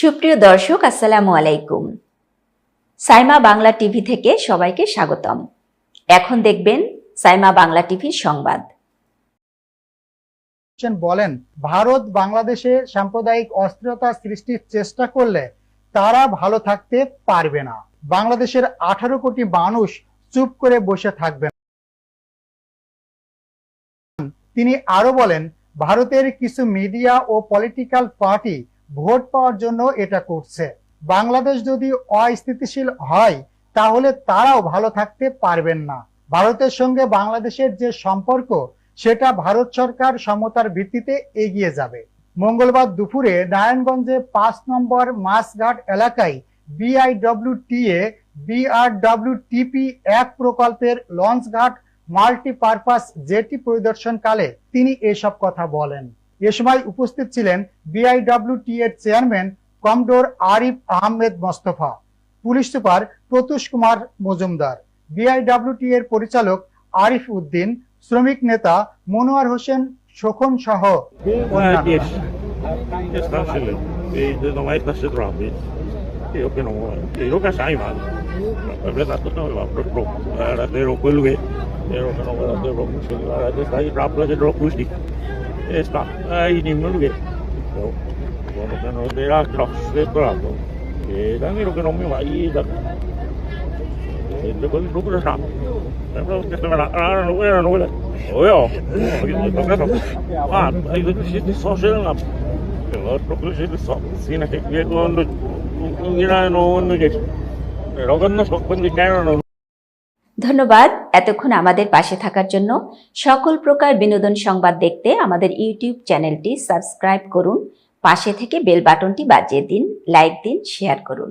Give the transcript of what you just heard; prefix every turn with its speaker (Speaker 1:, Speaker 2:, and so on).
Speaker 1: সুপ্রিয় দর্শক, আসসালামু আলাইকুম। সাইমা বাংলা টিভি থেকে সবাইকে স্বাগতম। এখন দেখবেন সাইমা বাংলা টিভির সংবাদ।
Speaker 2: বলেন, ভারত বাংলাদেশে সাম্প্রদায়িক অস্থিরতা সৃষ্টির চেষ্টা করলে তারা ভালো থাকতে পারবে না। বাংলাদেশের আঠারো কোটি মানুষ চুপ করে বসে থাকবে তিনি আরও বলেন, ভারতের কিছু মিডিয়া ও পলিটিক্যাল পার্টি ভোট পাওয়ার জন্য এটা করছে। বাংলাদেশ যদি অস্থিতিশীল হয়, তাহলে তারাও ভালো থাকতে পারবেন না। ভারতের সঙ্গে বাংলাদেশের যে সম্পর্ক, সেটা ভারত সরকার সমতার ভিত্তিতে এগিয়ে যাবে। মঙ্গলবার দুপুরে নারায়ণগঞ্জে পাঁচ নম্বর মাছঘাট এলাকায় বিআইডব্লিউটিএ, বিআরডব্লিউটিপি এক প্রকল্পের লঞ্চঘাট মাল্টিপারপাস জেটি পরিদর্শনকালে তিনি এসব কথা বলেন। এ সময় উপস্থিত ছিলেন বিআইডব্লিউটি এর chairman commodore Arif Ahmed Mostafa, police super Pratush Kumar Majumder BIWT এর পরিচালক আরিফ উদ্দিন, শ্রমিক নেতা মনোয়ার হোসেন সখন সহ
Speaker 3: está ahí mismo el Yo, bueno, que no te la prato, que también que no me no a no. Oye, no,
Speaker 1: ধন্যবাদ এতক্ষণ আমাদের পাশে থাকার জন্য। সকল প্রকার বিনোদন সংবাদ দেখতে আমাদের ইউটিউব চ্যানেলটি সাবস্ক্রাইব করুন। পাশে থেকে বেল বাটনটি বাজিয়ে দিন, লাইক দিন, শেয়ার করুন।